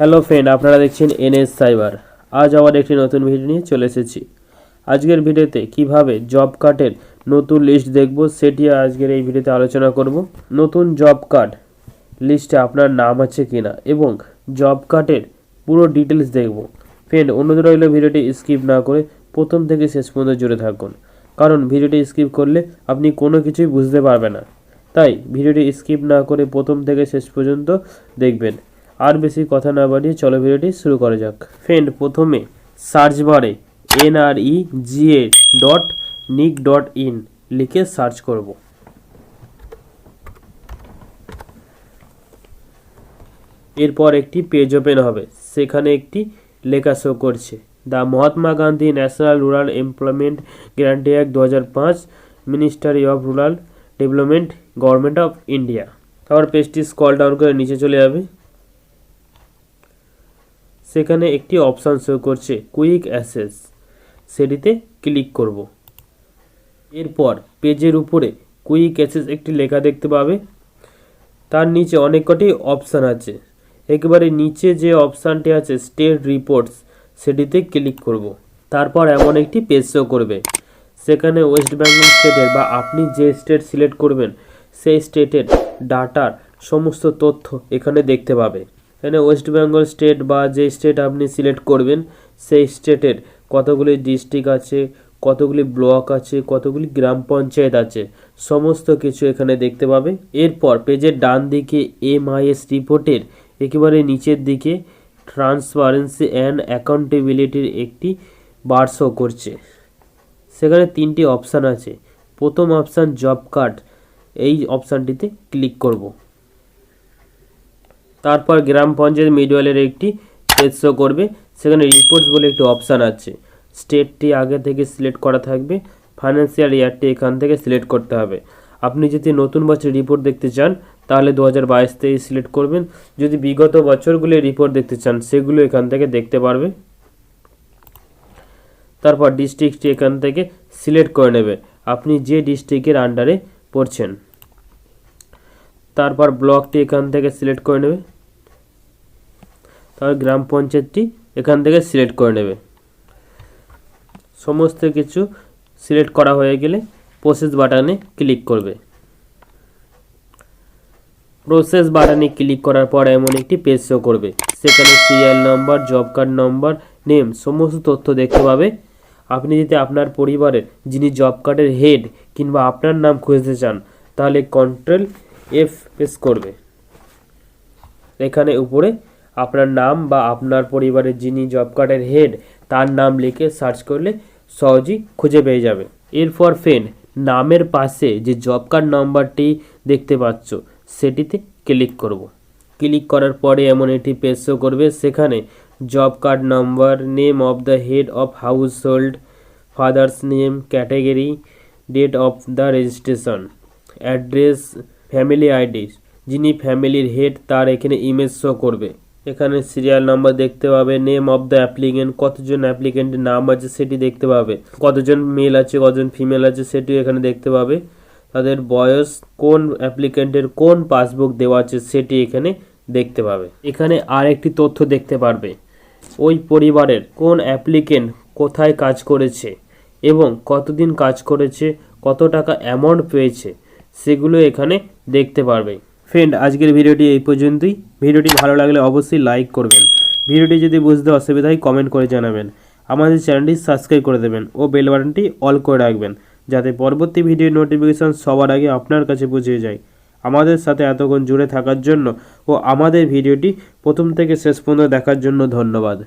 Hello friend, আপনারা দেখছেন NS cyber. আজ আবার একটি নতুন ভিডিও নিয়ে চলে এসেছি। আজকের ভিডিওতে কীভাবে জব কার্ডের নতুন লিস্ট দেখব, সেটি আজকের এই ভিডিওতে আলোচনা করব। নতুন জব কার্ড লিস্টে আপনার নাম আছে কিনা এবং জব কার্ডের পুরো ডিটেলস দেখব। ফ্রেন্ড অন্যদের রইল ভিডিওটি স্কিপ না করে প্রথম থেকে শেষ পর্যন্ত জুড়ে থাকুন। কারণ ভিডিওটি স্কিপ করলে আপনি কোনো কিছুই বুঝতে পারবেন না। তাই ভিডিওটি স্কিপ না করে প্রথম থেকে শেষ পর্যন্ত দেখবেন। আর বেশি কথা না বাড়িয়ে চলো ভিডিওটি শুরু করা যাক। ফ্রেন্ড প্রথমে সার্চ বারে NRE GA dot nic dot in লিখে সার্চ করব। এরপর একটি পেজ ওপেন হবে। সেখানে একটি লেখা শো করছে। The Mahatma Gandhi national rural employment guarantee act দু হাজার পাঁচ ministry of rural development government of India তারপর পেজটি স্কল ডাউন করে নিচে চলে যাবে। সেখানে একটি অপশান শো করছে কুইক অ্যাসেস সেটিতে ক্লিক করব। এরপর পেজের উপরে কুইক অ্যাসেস একটি লেখা দেখতে পাবে। তার নিচে অনেক কটি অপশান আছে। একেবারে নিচে যে অপশানটি আছে স্টেট রিপোর্টস সেটিতে ক্লিক করব। তারপর এমন একটি পেজ শো করবে। সেখানে ওয়েস্ট বেঙ্গল স্টেটের বা আপনি যে স্টেট সিলেক্ট করবেন, সেই স্টেটের ডাটার সমস্ত তথ্য এখানে দেখতে পাবে। এখানে ওয়েস্ট বেঙ্গল স্টেট বা যে স্টেট আপনি সিলেক্ট করবেন, সেই স্টেটের কতগুলি ডিস্ট্রিক্ট আছে, কতগুলি ব্লক আছে, কতগুলি গ্রাম পঞ্চায়েত আছে, সমস্ত কিছু এখানে দেখতে পাবে। এরপর পেজের ডান দিকে এমআইএস রিপোর্টের একেবারে নিচের দিকে ট্রান্সপারেন্সি অ্যান্ড অ্যাকাউন্টেবিলিটির একটি বার শো করছে। সেখানে তিনটি অপশান আছে। প্রথম অপশান জব কার্ড। এই অপশানটিতে ক্লিক করব। তারপর গ্রাম পঞ্চায়েত মিডওয়ালের একটি পেজ শো করবে। সেখানে রিপোর্টস বলে একটি অপশান আছে। স্টেটটি আগে থেকে সিলেক্ট করা থাকবে। ফাইন্যান্সিয়াল ইয়ারটি এখান থেকে সিলেক্ট করতে হবে। আপনি যদি নতুন বছর রিপোর্ট দেখতে চান, তাহলে দু হাজার বাইশ থেকে সিলেক্ট করবেন। যদি বিগত বছরগুলির রিপোর্ট দেখতে চান, সেগুলো এখান থেকে দেখতে পারবে। তারপর ডিস্ট্রিক্টটি এখান থেকে সিলেক্ট করে নেবে। আপনি যে ডিস্ট্রিক্টের আন্ডারে পড়ছেন। তারপর ব্লকটি এখান থেকে সিলেক্ট করে নেবে। তারপর গ্রাম পঞ্চায়েতটি এখান থেকে সিলেক্ট করে নেবে। সমস্ত কিছু সিলেক্ট করা হয়ে গেলে প্রসেস বাটনে ক্লিক করবে। প্রসেস বাটনে ক্লিক করার পর এমন একটি পেজ শো করবে। সেখানে serial number job card number name সমস্ত তথ্য দেখতে পাবে। আপনি যদি আপনার পরিবারের, যিনি জব কার্ডের হেড কিংবা আপনার নাম খুঁজতে চান, তাহলে কন্ট্রোল এফ প্রেস করবে। এখানে উপরে আপনার নাম বা আপনার পরিবারের যিনি জব কার্ডের হেড তার নাম লিখে সার্চ করলে সহজেই খুঁজে পেয়ে যাবে এরপর ফেন নামের পাশে যে জব কার্ড নাম্বারটি দেখতে পাচ্ছ, সেটিতে ক্লিক করব। ক্লিক করার পরে এমন একটি পেজ শো করবে, সেখানে job card number name of the head of household father's name category date of the registration address family ID যিনি ফ্যামিলির হেড তার এখানে ইমেজ শো করবে। এখানে সিরিয়াল নাম্বার দেখতে পাবে নেম অফ দ্য অ্যাপ্লিকেন্ট কতজন অ্যাপ্লিকেন্টের নাম আছে সেটি দেখতে পাবে। কতজন মেল আছে, কতজন ফিমেল আছে সেটিও এখানে দেখতে পাবে। তাদের বয়স, কোন অ্যাপ্লিকেন্টের কোন পাসবুক দেওয়া আছে সেটি এখানে দেখতে পাবে। এখানে আর একটি তথ্য দেখতে পারবে। ওই পরিবারের কোন অ্যাপ্লিকেন্ট কোথায় কাজ করেছে এবং কতদিন কাজ করেছে, কত টাকা অ্যামাউন্ট পেয়েছে, সেগুলো এখানে দেখতে পারবে। ফ্রেন্ড আজকের ভিডিওটি এই পর্যন্তই। ভিডিওটি ভালো লাগলে অবশ্যই লাইক করবেন। ভিডিওটি যদি বুঝতে অসুবিধা হয় কমেন্ট করে জানাবেন। আমাদের চ্যানেলটি সাবস্ক্রাইব করে দেবেন ও বেল বাটনটি অল করে রাখবেন, যাতে পরবর্তী ভিডিওর নোটিফিকেশন সবার আগে আপনার কাছে পৌঁছে যায়। আমাদের সাথে এতক্ষণ জুড়ে থাকার জন্য ও আমাদের ভিডিওটি প্রথম থেকে শেষ পর্যন্ত দেখার জন্য ধন্যবাদ।